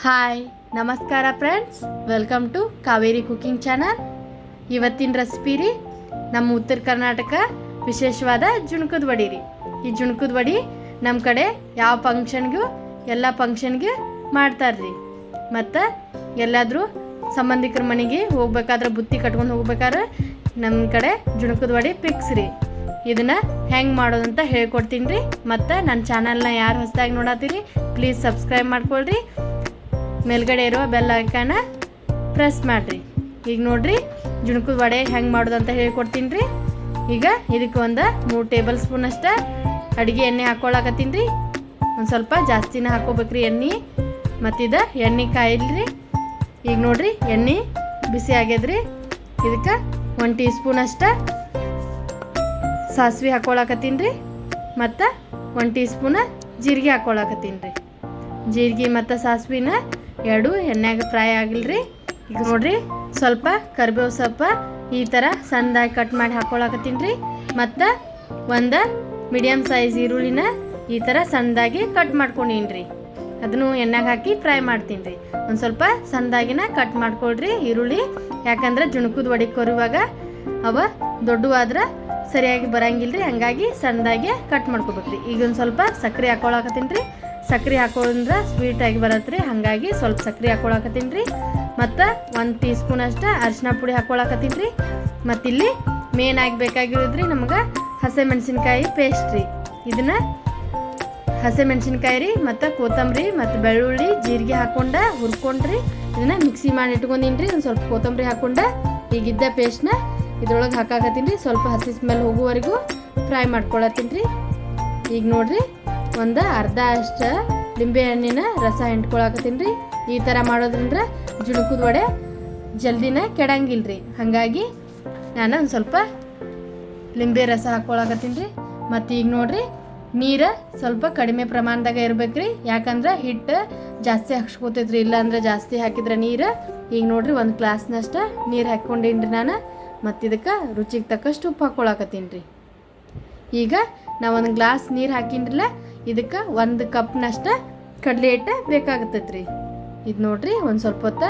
Hi ನಮಸ್ಕಾರ friends welcome to Kaveri cooking channel ಇವತ್ತಿನ recipe ರೀ ನಮ್ಮ ಉತ್ತರ ಕರ್ನಾಟಕ ವಿಶೇಷವಾದ ಜುಣಕದ ವಡಿ ರೀ. ಈ ಜುಣಕದ ವಡಿ ನಮ್ಮ ಕಡೆ ಯಾವ ಫಂಕ್ಷನ್ಗೂ ಎಲ್ಲ ಫಂಕ್ಷನ್ಗೆ ಮಾಡ್ತಾರೆ ರೀ. ಮತ್ತು ಎಲ್ಲಾದರೂ ಸಂಬಂಧಿಕರ ಮನೆಗೆ ಹೋಗ್ಬೇಕಾದ್ರೆ ಬುತ್ತಿ ಕಟ್ಕೊಂಡು ಹೋಗ್ಬೇಕಾದ್ರೆ ನಮ್ಮ ಕಡೆ ಜುಣುಕದ ವಡಿ ಫಿಕ್ಸ್ ರೀ. ಇದನ್ನ ಹೆಂಗೆ ಮಾಡೋದಂತ ಹೇಳ್ಕೊಡ್ತೀನಿ ರೀ. ಮತ್ತು ನನ್ನ ಚಾನಲ್ನ ಯಾರು ಹೊಸದಾಗಿ ನೋಡತ್ತೀರಿ ಪ್ಲೀಸ್ ಸಬ್ಸ್ಕ್ರೈಬ್ ಮಾಡ್ಕೊಳ್ರಿ. ಮೇಲ್ಗಡೆ ಇರೋ ಬೆಲ್ ಅಂಕನ ಪ್ರೆಸ್ ಮಾಡಿರಿ. ಈಗ ನೋಡಿರಿ, ಜುಣಕದ ವಡೆ ಹೆಂಗೆ ಮಾಡೋದು ಅಂತ ಹೇಳ್ಕೊಡ್ತೀನಿ ರೀ ಈಗ ಇದಕ್ಕೆ ಒಂದು ಮೂರು ಟೇಬಲ್ ಸ್ಪೂನ್ ಅಷ್ಟೇ ಅಡುಗೆ ಎಣ್ಣೆ ಹಾಕ್ಕೊಳಕತ್ತೀನಿ ರೀ ಒಂದು ಸ್ವಲ್ಪ ಜಾಸ್ತಿನ ಹಾಕೋಬೇಕ್ರಿ ಎಣ್ಣೆ, ಮತ್ತಿದ ಎಣ್ಣೆ ಕಾಯಿಲ್ರಿ. ಈಗ ನೋಡ್ರಿ, ಎಣ್ಣೆ ಬಿಸಿ ಆಗ್ಯದ್ರಿ. ಇದಕ್ಕೆ ಒಂದು ಟೀ ಸ್ಪೂನ್ ಅಷ್ಟ ಸಾಸಿವೆ ಹಾಕ್ಕೊಳಕತ್ತೀನಿ ರೀ ಮತ್ತು ಒಂದು ಟೀ ಸ್ಪೂನ ಜೀರಿಗೆ ಹಾಕ್ಕೊಳಕತ್ತೀನಿ ರೀ ಜೀರಿಗೆ ಮತ್ತು ಸಾಸಿವೆನ ಎರಡು ಎಣ್ಣೆಗ ಫ್ರೈ ಆಗಿಲ್ರಿ. ಈಗ ನೋಡ್ರಿ, ಸ್ವಲ್ಪ ಕರಿಬೇವು ಸೊಪ್ಪ ಈ ಥರ ಸಣ್ಣದಾಗಿ ಕಟ್ ಮಾಡಿ ಹಾಕ್ಕೊಳಕತ್ತೀನಿ ರೀ ಮತ್ತು ಒಂದು ಮೀಡಿಯಮ್ ಸೈಜ್ ಈರುಳ್ಳಿನ ಈ ಥರ ಸಣ್ಣದಾಗಿ ಕಟ್ ಮಾಡ್ಕೊಂಡೀನಿ ರೀ ಅದನ್ನು ಎಣ್ಣೆಗೆ ಹಾಕಿ ಫ್ರೈ ಮಾಡ್ತೀನಿ ರೀ ಒಂದು ಸ್ವಲ್ಪ ಸಣ್ಣದಾಗಿನ ಕಟ್ ಮಾಡ್ಕೊಳ್ರಿ ಈರುಳ್ಳಿ. ಯಾಕಂದ್ರೆ ಜುಣಕದ ವಡಿ ಕೊರುವಾಗ ಅವ ದೊಡ್ಡವಾದ್ರೆ ಸರಿಯಾಗಿ ಬರಂಗಿಲ್ಲ ರೀ ಹಂಗಾಗಿ ಸಣ್ಣದಾಗಿ ಕಟ್ ಮಾಡ್ಕೋಬೇಕ್ರಿ. ಈಗ ಒಂದು ಸ್ವಲ್ಪ ಸಕ್ಕರೆ ಹಾಕ್ಕೊಳಕತ್ತೀನಿ ರೀ ಸಕ್ಕರೆ ಹಾಕೋದ್ರಿಂದ ಸ್ವೀಟಾಗಿ ಬರತ್ತೆ ರೀ ಹಾಗಾಗಿ ಸ್ವಲ್ಪ ಸಕ್ಕರೆ ಹಾಕೊಳಕತ್ತೀನಿ ರೀ. ಮತ್ತು ಒಂದು ಟೀ ಸ್ಪೂನ್ ಅಷ್ಟು ಅರಿಶಿನ ಪುಡಿ ಹಾಕೊಳಕತ್ತೀನಿ ರೀ. ಮತ್ತು ಇಲ್ಲಿ ಮೇನ್ ರೀ ನಮ್ಗೆ ಹಸೆ ಮೆಣಸಿನ್ಕಾಯಿ ಪೇಸ್ಟ್ ರೀ. ಇದನ್ನು ಹಸೆ ಮೆಣಸಿನ್ಕಾಯಿ ರೀ, ಮತ್ತು ಕೊತ್ತಂಬರಿ, ಮತ್ತು ಬೆಳ್ಳುಳ್ಳಿ, ಜೀರಿಗೆ ಹಾಕ್ಕೊಂಡು ಹುರ್ಕೊಂಡ್ರಿ ಇದನ್ನ ಮಿಕ್ಸಿ ಮಾಡಿ ಇಟ್ಕೊಂಡೀನಿ ರೀ. ಒಂದು ಸ್ವಲ್ಪ ಕೊತ್ತಂಬರಿ ಹಾಕ್ಕೊಂಡು ಈಗಿದ್ದ ಪೇಸ್ಟ್ನ ಇದ್ರೊಳಗೆ ಹಾಕಾಕತ್ತೀನಿ ರೀ. ಸ್ವಲ್ಪ ಹಸಿ ಸ್ಮೆಲ್ ಹೋಗುವವರೆಗೂ ಫ್ರೈ ಮಾಡ್ಕೊಳತ್ತೀನಿ ರೀ. ಈಗ ನೋಡ್ರಿ. ಒಂದು ಅರ್ಧ ಅಷ್ಟು ಲಿಂಬೆ ಹಣ್ಣಿನ ರಸ ಹಿಂಡ್ಕೊಳಕತ್ತೀನಿ ರೀ. ಈ ಥರ ಮಾಡೋದ್ರಿಂದ ಜುಣುಕದ ವಡೆ ಜಲ್ದಿನ ಕೆಡಂಗಿಲ್ಲ ರೀ ಹಾಗಾಗಿ ನಾನು ಒಂದು ಸ್ವಲ್ಪ ಲಿಂಬೆ ರಸ ಹಾಕ್ಕೊಳಕತ್ತೀನಿ ರೀ. ಮತ್ತು ಈಗ ನೋಡಿರಿ, ನೀರು ಸ್ವಲ್ಪ ಕಡಿಮೆ ಪ್ರಮಾಣದಾಗ ಇರ್ಬೇಕು ರೀ ಯಾಕಂದ್ರೆ ಹಿಟ್ಟು ಜಾಸ್ತಿ ಹಾಕ್ಸ್ಕೊತೈತ್ರಿ. ಇಲ್ಲಾಂದ್ರೆ ಜಾಸ್ತಿ ಹಾಕಿದ್ರೆ ನೀರು. ಈಗ ನೋಡ್ರಿ ಒಂದು ಗ್ಲಾಸ್ನಷ್ಟ ನೀರು ಹಾಕ್ಕೊಂಡೀನಿ ರೀ ನಾನು. ಮತ್ತು ಇದಕ್ಕೆ ರುಚಿಗೆ ತಕ್ಕಷ್ಟು ಉಪ್ಪು ಹಾಕ್ಕೊಳಕತ್ತೀನಿ ರೀ. ಈಗ ನಾ ಒಂದು ಗ್ಲಾಸ್ ನೀರು ಹಾಕಿನ್ರಲ್ಲ ಇದಕ್ಕೆ ಒಂದು ಕಪ್ನಷ್ಟ ಕಡಲೆ ಹಿಟ್ಟ ಬೇಕಾಗತ್ತೈತೆ ರೀ ಇದು ನೋಡ್ರಿ, ಒಂದು ಸ್ವಲ್ಪ ಹೊತ್ತ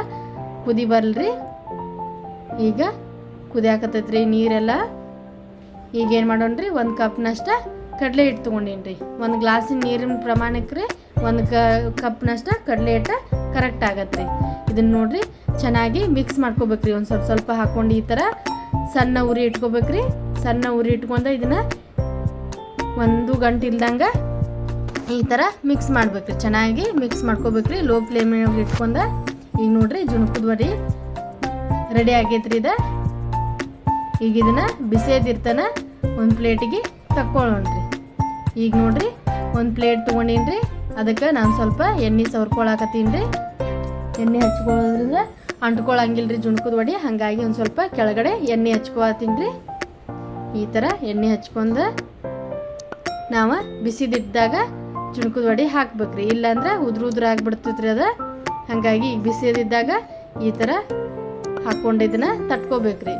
ಕುದಿ ಬರಲ್ರಿ. ಈಗ ಕುದಿಯಾಕತ್ತೈತೆ ರೀ ನೀರೆಲ್ಲ. ಈಗ ಏನು ಮಾಡೋಣ್ರಿ, ಒಂದು ಕಪ್ನಷ್ಟ ಕಡಲೆ ಹಿಟ್ಟು ತೊಗೊಂಡೇನಿ ರೀ ಒಂದು ಗ್ಲಾಸಿನ ನೀರಿನ ಪ್ರಮಾಣಕ್ಕೆ ರೀ ಒಂದು ಕ, ಕಪ್ನಷ್ಟ ಕಡಲೆ ಹಿಟ್ಟ ಕರೆಕ್ಟ್ ಆಗತ್ತೆ ರೀ ಇದನ್ನು ನೋಡ್ರಿ, ಚೆನ್ನಾಗಿ ಮಿಕ್ಸ್ ಮಾಡ್ಕೋಬೇಕ್ರಿ. ಒಂದು ಸ್ವಲ್ಪ ಸ್ವಲ್ಪ ಹಾಕ್ಕೊಂಡು ಈ ಥರ ಸಣ್ಣ ಉರಿ ಇಟ್ಕೋಬೇಕ್ರಿ. ಸಣ್ಣ ಉರಿ ಇಟ್ಕೊಂಡು ಇದನ್ನು ಒಂದು ಗಂಟೆ ಇಲ್ದಂಗೆ ಈ ಥರ ಮಿಕ್ಸ್ ಮಾಡ್ಬೇಕ್ರಿ. ಚೆನ್ನಾಗಿ ಮಿಕ್ಸ್ ಮಾಡ್ಕೋಬೇಕ್ರಿ. ಲೋ ಫ್ಲೇಮ್ ಇಟ್ಕೊಂಡ, ಈಗ ನೋಡ್ರಿ ಜುಣಕದ ವಡಿ ರೆಡಿ ಆಗೈತ್ರಿ ಇದು. ಈಗ ಇದನ್ನ ಬಿಸಿಯದಿರ್ತಾನ ಒಂದು ಪ್ಲೇಟಿಗೆ ತಕ್ಕೊಳ್ಳೋಣ್ರಿ ಈಗ ನೋಡ್ರಿ ಒಂದು ಪ್ಲೇಟ್ ತೊಗೊಂಡೀನಿ ಅದಕ್ಕೆ ನಾನು ಸ್ವಲ್ಪ ಎಣ್ಣೆ ಸವರ್ಕೊಳಕತ್ತೀನಿ ರೀ. ಎಣ್ಣೆ ಹಚ್ಕೊಳ್ಳೋದ್ರಿಂದ ಅಂಟ್ಕೊಳ್ಳಂಗಿಲ್ಲ ರೀ ಜುಣಕದ ವಡಿ ಹಾಗಾಗಿ ಒಂದು ಸ್ವಲ್ಪ ಕೆಳಗಡೆ ಎಣ್ಣೆ ಹಚ್ಕೊಳತ್ತೀನಿ ರೀ. ಈ ಥರ ಎಣ್ಣೆ ಹಚ್ಕೊಂಡು, ನಾವು ಬಿಸಿದಿದ್ದಾಗ ಜುಣಕದ ವಡಿ ಹಾಕ್ಬೇಕ್ರಿ. ಇಲ್ಲಾಂದ್ರೆ ಉದ್ರ ಉದ್ರ ಆಗ್ಬಿಡ್ತೈತ್ರಿ ಅದು. ಹಾಗಾಗಿ ಈಗ ಬಿಸಿದಿದ್ದಾಗ ಈ ಥರ ಹಾಕ್ಕೊಂಡು ತಟ್ಕೋಬೇಕ್ರಿ.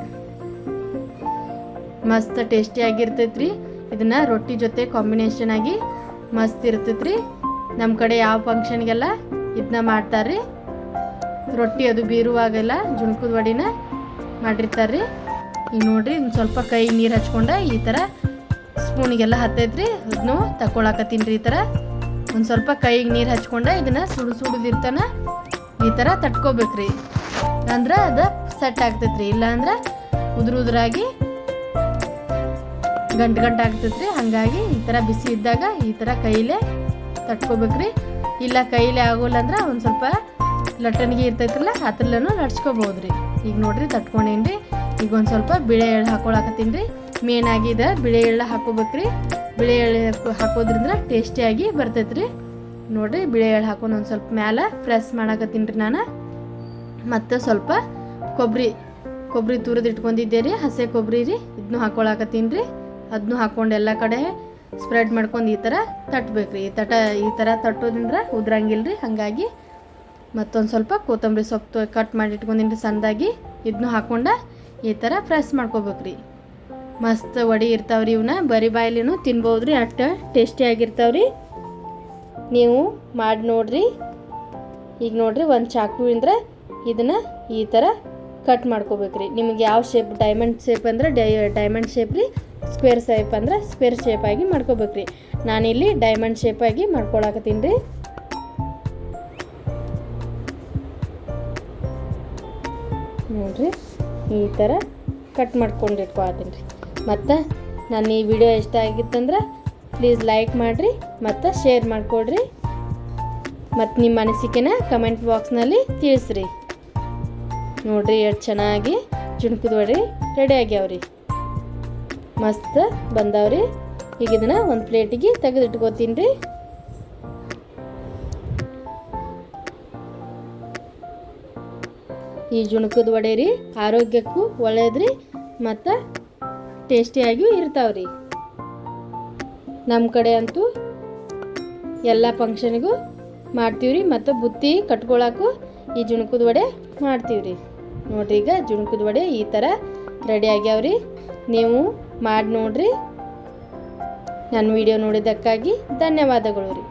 ಮಸ್ತ್ ಟೇಸ್ಟಿ ಆಗಿರ್ತೈತ್ರಿ. ಇದನ್ನ ರೊಟ್ಟಿ ಜೊತೆ ಕಾಂಬಿನೇಷನ್ ಆಗಿ ಮಸ್ತ್ ಇರ್ತೈತ್ರಿ. ನಮ್ಮ ಕಡೆ ಯಾವ ಫಂಕ್ಷನ್ಗೆಲ್ಲ ಇದನ್ನ ಮಾಡ್ತಾರ್ರಿ. ರೊಟ್ಟಿ ಅದು ಬೀರುವಾಗೆಲ್ಲ ಜುಣಕದ ವಡಿನ ಮಾಡಿರ್ತಾರ್ರಿ. ಈಗ ನೋಡ್ರಿ ಸ್ವಲ್ಪ ಕೈ ನೀರು ಹಚ್ಕೊಂಡ ಈ ಥರ ಸ್ಪೂನಿಗೆಲ್ಲ ಹತ್ತೈತ್ರಿ ಅದನ್ನು ತಕೊಳಕತ್ತೀನಿ ರೀ ಈ ಥರ. ಒಂದು ಸ್ವಲ್ಪ ಕೈಗೆ ನೀರು ಹಚ್ಕೊಂಡ ಇದನ್ನು ಸುಡು ಸುಡಿದಿರ್ತಾನ ಈ ಥರ ತಟ್ಕೋಬೇಕ್ರಿ ಅಂದ್ರೆ ಅದು ಸೆಟ್ ಆಗ್ತೈತ್ರಿ ಇಲ್ಲಾಂದ್ರೆ ಉದುರು ಉದುರಾಗಿ ಗಂಟು ಗಂಟು ಆಗ್ತೈತ್ರಿ ಹಾಗಾಗಿ ಈ ಥರ ಬಿಸಿ ಇದ್ದಾಗ ಈ ಥರ ಕೈಲೇ ತಟ್ಕೋಬೇಕ್ರಿ ಇಲ್ಲ ಕೈಲೇ ಆಗೋಲ್ಲ ಅಂದ್ರೆ ಒಂದು ಸ್ವಲ್ಪ ಲಟ್ಟಣಿಗೆ ಇರ್ತೈತ್ರಲ್ಲ ಅದ್ರಲ್ಲೂ ರೀ. ಈಗ ನೋಡ್ರಿ ತಟ್ಕೊಂಡೇನ್ರಿ ಈಗ ಒಂದು ಸ್ವಲ್ಪ ಬಿಳೆ ಎಳ್ಳು ಹಾಕೊಳಕತ್ತೀನಿ ರೀ. ಮೇನ್ ಆಗಿದೆ. ಬಿಳಿ ಎಳ್ಳು ಹಾಕೋಬೇಕ್ರಿ. ಬಿಳಿ ಎಳ್ಳು ಹಾಕೋ- ಹಾಕೋದ್ರಿಂದ ಟೇಸ್ಟಿಯಾಗಿ ಬರ್ತೈತ್ರಿ. ನೋಡ್ರಿ, ಬಿಳಿ ಎಳ್ಳು ಹಾಕೊಂಡು ಒಂದು ಸ್ವಲ್ಪ ಮ್ಯಾಲೆ ಫ್ರೆಶ್ ಮಾಡಾಕತ್ತೀನಿ ರೀ ನಾನು. ಮತ್ತು ಸ್ವಲ್ಪ ಕೊಬ್ಬರಿ ಕೊಬ್ಬರಿ ತುರಿದು ಇಟ್ಕೊಂಡಿದ್ದೆ ರೀ ಹಸೆ ಕೊಬ್ಬರಿ ರೀ. ಇದನ್ನು ಹಾಕೊಳಕತ್ತೀನಿ ರೀ. ಅದನ್ನು ಹಾಕ್ಕೊಂಡು ಎಲ್ಲ ಕಡೆ ಸ್ಪ್ರೆಡ್ ಮಾಡ್ಕೊಂಡು ಈ ಥರ ತಟ್ಬೇಕು ರೀ ಈ ತಟ ಈ ಥರ ತಟ್ಟೋದ್ರಿಂದ ಉದ್ರಂಗಿಲ್ಲ ರೀ ಹಾಗಾಗಿ ಮತ್ತೊಂದು ಸ್ವಲ್ಪ ಕೊತ್ತಂಬರಿ ಸೊಪ್ಪು ಕಟ್ ಮಾಡಿ ಇಟ್ಕೊಂಡಿನಿ ರೀ ಸಣ್ಣದಾಗಿ. ಇದನ್ನು ಹಾಕ್ಕೊಂಡು ಈ ಥರ ಫ್ರೆಶ್ ಮಾಡ್ಕೋಬೇಕು ರೀ ಮಸ್ತ್ ವಡಿ ಇರ್ತಾವ್ರಿ ಇವನ್ನ ಬರಿ ಬಾಯ್ಲಿನೂ ತಿನ್ಬೋದು ರೀ ಅಷ್ಟು ಟೇಸ್ಟಿಯಾಗಿರ್ತಾವ್ರಿ ನೀವು ಮಾಡಿ ನೋಡ್ರಿ. ಈಗ ನೋಡ್ರಿ ಒಂದು ಚಾಕುವಿಂದ ಇದನ್ನು ಈ ಥರ ಕಟ್ ಮಾಡ್ಕೋಬೇಕ್ರಿ. ನಿಮ್ಗೆ ಯಾವ ಶೇಪ್ ಡೈಮಂಡ್ ಶೇಪ್ ಅಂದ್ರೆ, ಡೈ ಡೈಮಂಡ್ ಶೇಪ್ ರೀ ಸ್ಕ್ವೇರ್ ಶೇಪ್ ಅಂದ್ರೆ ಸ್ಕ್ವೇರ್ ಶೇಪ್ ಆಗಿ ಮಾಡ್ಕೋಬೇಕ್ರಿ. ನಾನಿಲ್ಲಿ ಡೈಮಂಡ್ ಶೇಪ್ ಆಗಿ ಮಾಡ್ಕೊಳಕತ್ತೀನಿ ರೀ. ನೋಡ್ರಿ, ಈ ಥರ ಕಟ್ ಮಾಡ್ಕೊಂಡು ಇಟ್ಕೊಳತ್ತೀನಿ ರೀ. ಮತ್ತು ನನ್ನ ಈ ವಿಡಿಯೋ ಇಷ್ಟ ಆಗಿತ್ತಂದ್ರೆ ಪ್ಲೀಸ್ ಲೈಕ್ ಮಾಡಿರಿ ಮತ್ತು ಶೇರ್ ಮಾಡಿಕೊಡ್ರಿ. ಮತ್ತು ನಿಮ್ಮ ಅನಿಸಿಕೆನ ಕಮೆಂಟ್ ಬಾಕ್ಸ್ನಲ್ಲಿ ತಿಳಿಸ್ರಿ. ನೋಡ್ರಿ ಎಷ್ಟು ಚೆನ್ನಾಗಿ ಜುಣ್ಕದ ವಡೆ ರೆಡಿ ಆಗ್ಯಾವ್ರಿ. ಮಸ್ತ್ ಬಂದವ್ರಿ. ಈಗ ಇದನ್ನ ಒಂದು ಪ್ಲೇಟಿಗೆ ತೆಗೆದಿಟ್ಕೋತೀನಿ ರೀ ಈ ಜುಣಕದ ವಡೆ ರೀ ಆರೋಗ್ಯಕ್ಕೂ ಒಳ್ಳೇದ್ರಿ, ಮತ್ತು ಟೇಸ್ಟಿಯಾಗಿಯೂ ಇರ್ತಾವ್ರಿ. ನಮ್ಮ ಕಡೆ ಅಂತೂ ಎಲ್ಲ ಫಂಕ್ಷನ್ಗೂ ಮಾಡ್ತೀವ್ರಿ ಮತ್ತು ಬುತ್ತಿ ಕಟ್ಕೊಳಕ್ಕೂ ಈ ಜುಣುಕದ ವಡೆ ಮಾಡ್ತೀವ್ರಿ. ನೋಡ್ರಿ ಈಗ ಜುಣುಕದ ವಡೆ ಈ ಥರ ರೆಡಿ ಆಗ್ಯಾವ್ರಿ. ನೀವು ಮಾಡಿ ನೋಡ್ರಿ. ನನ್ನ ವಿಡಿಯೋ ನೋಡಿದ್ದಕ್ಕಾಗಿ ಧನ್ಯವಾದಗಳು ರೀ.